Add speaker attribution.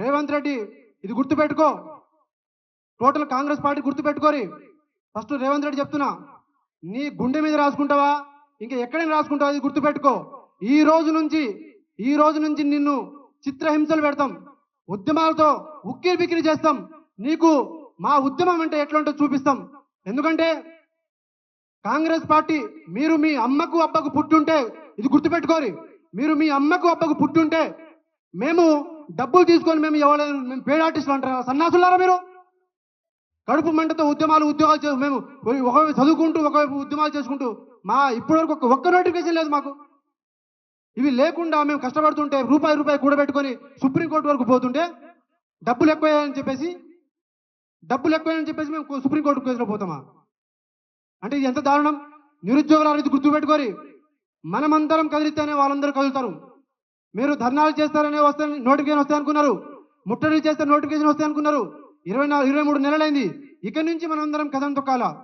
Speaker 1: రేవంత్ రెడ్డి ఇది గుర్తుపెట్టుకో. Total Congress party గుర్తుపెట్టుకోరి. ఫస్ట్ రేవంత్ రెడ్డి చెప్తున్నా నీ గుండె మీద రాసుకుంటావా? ఇంకా ఎక్కడైనా రాసుకుంటావా? ఇది గుర్తుపెట్టుకో. ఈ రోజు నుంచి ఈ రోజు నుంచి నిన్ను చిత్రహింసలు పెడతాం. ఉద్యమాలతో ఉక్కిరి బిక్కిరి చేస్తాం. నీకు మా ఉద్యమం అంటే ఎట్లుంటో చూపిస్తాం. ఎందుకంటే కాంగ్రెస్ పార్టీ మీరు మీ అమ్మకు అబ్బకు పుట్టుంటే ఇది గుర్తుపెట్టుకోరి. మీరు మీ అమ్మకు అబ్బకు పుట్టుంటే మేము డబ్బులు తీసుకొని మేము ఎవరైనా మేము పేడ ఆర్టిస్టులు అంటారా? సన్నాసులారా మీరు? కడుపు మంటతో ఉద్యమాలు ఉద్యోగాలు చే- మేము ఒకవైపు చదువుకుంటూ ఒకవైపు ఉద్యమాలు చేసుకుంటూ మా ఇప్పటివరకు ఒక్క ఒక్క నోటిఫికేషన్ లేదు మాకు. ఇవి లేకుండా మేము కష్టపడుతుంటే రూపాయి రూపాయి కూడబెట్టుకొని సుప్రీంకోర్టు వరకు పోతుంటే డబ్బులు ఎక్కువయ్యాయని చెప్పేసి డబ్బులు ఎక్కువయ్యాయని చెప్పేసి మేము సుప్రీంకోర్టు కేసులో పోతామా? అంటే ఇది ఎంత దారుణం? నిరుద్యోగులు అనేది గుర్తుపెట్టుకోరి మనమందరం కదిలితేనే వాళ్ళందరూ కదులుతారు. మీరు ధర్నాలు చేస్తారనే వస్తే నోటిఫికేషన్ వస్తాయి అనుకున్నారు. ముట్టడి చేస్తే నోటిఫికేషన్ వస్తాయి అనుకున్నారు. ఇరవై నాలుగు ఇరవై మూడు నెలలైంది. ఇక నుంచి మనందరం కథం తొక్కాలా?